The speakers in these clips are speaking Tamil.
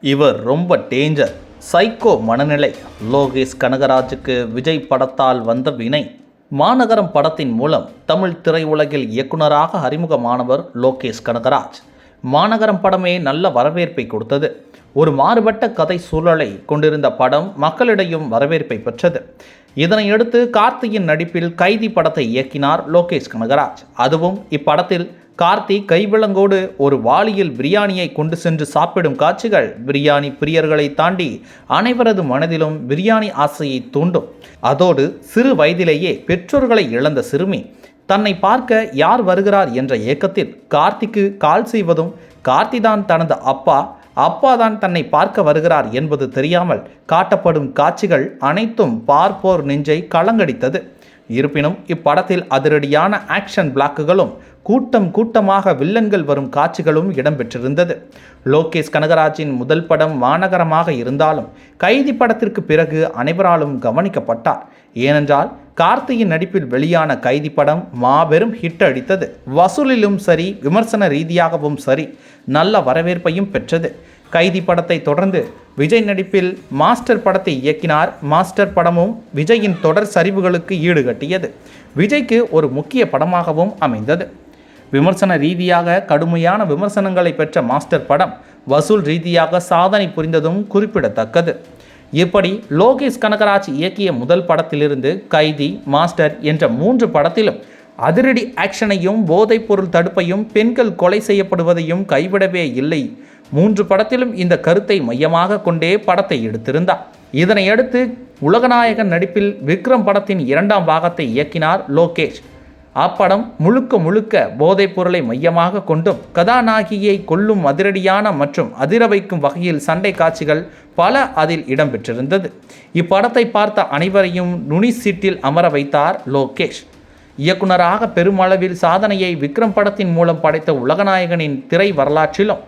இவர் ரொம்ப டேஞ்சர் சைக்கோ மனநிலை. லோகேஷ் கனகராஜுக்கு விஜய் படத்தால் வந்த வினை. மாநகரம் படத்தின் மூலம் தமிழ் திரையுலகில் இயக்குனராக அறிமுகமானவர் லோகேஷ் கனகராஜ். மாநகரம் படமே நல்ல வரவேற்பை கொடுத்தது. ஒரு மாறுபட்ட கதை சூழலை கொண்டிருந்த படம் மக்களிடையும் வரவேற்பை பெற்றது. இதனையடுத்து கார்த்தியின் நடிப்பில் கைதி படத்தை இயக்கினார் லோகேஷ் கனகராஜ். அதுவும் இப்படத்தில் கார்த்தி கைவிலங்கோடு ஒரு வாளியில் பிரியாணியை கொண்டு சென்று சாப்பிடும் காட்சிகள் பிரியாணி பிரியர்களை தாண்டி அனைவரது மனதிலும் பிரியாணி ஆசையை தூண்டும். அதோடு சிறு வயதிலேயே பெற்றோர்களை இழந்த சிறுமி தன்னை பார்க்க யார் வருகிறார் என்ற ஏக்கத்தில் கார்த்திக்கு கால் செய்வதும் கார்த்திதான் தனது அப்பா அப்பா தான் தன்னை பார்க்க வருகிறார் என்பது தெரியாமல் காட்டப்படும் காட்சிகள் அனைத்தும் பார்ப்போர் நெஞ்சை கலங்கடித்தது. இருப்பினும் இப்படத்தில் அதிரடியான ஆக்ஷன் பிளாக்குகளும் கூட்டம் கூட்டமாக வில்லன்கள் வரும் காட்சிகளும் இடம்பெற்றிருந்தது. லோகேஷ் கனகராஜின் முதல் படம் மாநகரமாக இருந்தாலும் கைதி படத்திற்கு பிறகு அனைவராலும் கவனிக்கப்பட்டார். ஏனென்றால் கார்த்தியின் நடிப்பில் வெளியான கைதி படம் மாபெரும் ஹிட் அடித்தது. வசூலிலும் சரி விமர்சன ரீதியாகவும் சரி நல்ல வரவேற்பையும் பெற்றது. கைதி படத்தை தொடர்ந்து விஜய் நடிப்பில் மாஸ்டர் படத்தை இயக்கினார். மாஸ்டர் படமும் விஜயின் தொடர் சரிவுகளுக்கு ஈடுகட்டியது. விஜய்க்கு ஒரு முக்கிய படமாகவும் அமைந்தது. விமர்சன ரீதியாக கடுமையான விமர்சனங்களை பெற்ற மாஸ்டர் படம் வசூல் ரீதியாக சாதனை புரிந்ததும் குறிப்பிடத்தக்கது. இப்படி லோகேஷ் கனகராஜ் இயக்கிய முதல் படத்திலிருந்து கைதி மாஸ்டர் என்ற மூன்று படத்திலும் அதிரடி ஆக்ஷனையும் போதைப்பொருள் தடுப்பையும் பெண்கள் கொலை செய்யப்படுவதையும் கைவிடவே இல்லை. மூன்று படத்திலும் இந்த கருத்தை மையமாக கொண்டே படத்தை எடுத்திருந்தார். இதனையடுத்து உலகநாயகன் நடிப்பில் விக்ரம் படத்தின் இரண்டாம் பாகத்தை இயக்கினார் லோகேஷ். அப்படம் முழுக்க முழுக்க போதைப் பொருளை மையமாக கொண்டும் கதாநாயகியை கொல்லும் அதிரடியான மற்றும் அதிர வைக்கும் வகையில் சண்டை காட்சிகள் பல அதில் இடம்பெற்றிருந்தது. இப்படத்தை பார்த்த அனைவரையும் நுனி சீட்டில் அமர வைத்தார் லோகேஷ். இயக்குனராக பெருமளவில் சாதனையை விக்ரம் படத்தின் மூலம் படைத்த உலகநாயகனின் திரை வரலாற்றிலும்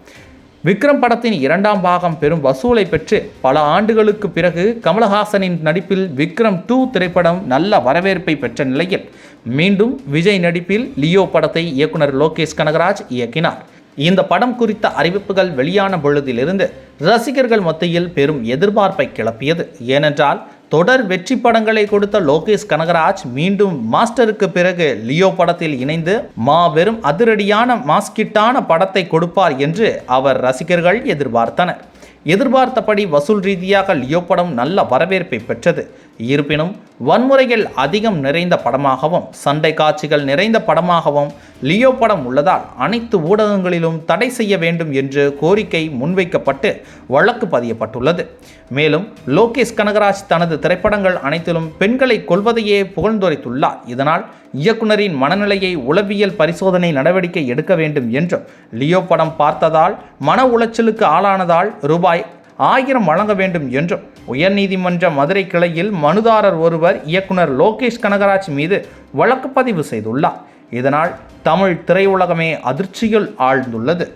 விக்ரம் படத்தின் இரண்டாம் பாகம் பெரும் வசூலை பெற்று பல ஆண்டுகளுக்கு பிறகு கமலஹாசனின் நடிப்பில் விக்ரம் டூ திரைப்படம் நல்ல வரவேற்பை பெற்ற நிலையில் மீண்டும் விஜய் நடிப்பில் லியோ படத்தை இயக்குனர் லோகேஷ் கனகராஜ் இயக்கினார். இந்த படம் குறித்த அறிவிப்புகள் வெளியான பொழுதிலிருந்து ரசிகர்கள் மத்தியில் பெரும் எதிர்பார்ப்பை கிளப்பியது. ஏனென்றால் தொடர் வெற்றி படங்களை கொடுத்த லோகேஷ் கனகராஜ் மீண்டும் மாஸ்டருக்கு பிறகு லியோ படத்தில் இணைந்து மாபெரும் அதிரடியான மாஸ்கிட்டான படத்தை கொடுப்பார் என்று அவர் ரசிகர்கள் எதிர்பார்த்தனர். எதிர்பார்த்தபடி வசூல் ரீதியாக லியோ படம் நல்ல வரவேற்பை பெற்றது. இருப்பினும் வன்முறைகள் அதிகம் நிறைந்த படமாகவும் சண்டை காட்சிகள் நிறைந்த படமாகவும் லியோ படம் உள்ளதால் அனைத்து ஊடகங்களிலும் தடை செய்ய வேண்டும் என்று கோரிக்கை முன்வைக்கப்பட்டு வழக்கு பதியப்பட்டுள்ளது. மேலும் லோகேஷ் கனகராஜ் தனது திரைப்படங்கள் அனைத்திலும் பெண்களை கொள்வதையே புகழ்ந்துரைத்துள்ளார். இதனால் இயக்குனரின் மனநிலையை உளவியல் பரிசோதனை நடவடிக்கை எடுக்க வேண்டும் என்றும் லியோ படம் பார்த்ததால் மன உளைச்சலுக்கு ஆளானதால் ரூபாய் ஆயிரம் வழங்க வேண்டும் என்றும் உயர்நீதிமன்ற மதுரை கிளையில் மனுதாரர் ஒருவர் இயக்குனர் லோகேஷ் கனகராஜ் மீது வழக்கு பதிவு செய்துள்ளார். இதனால் தமிழ் திரையுலகமே அதிர்ச்சியில் ஆழ்ந்துள்ளது.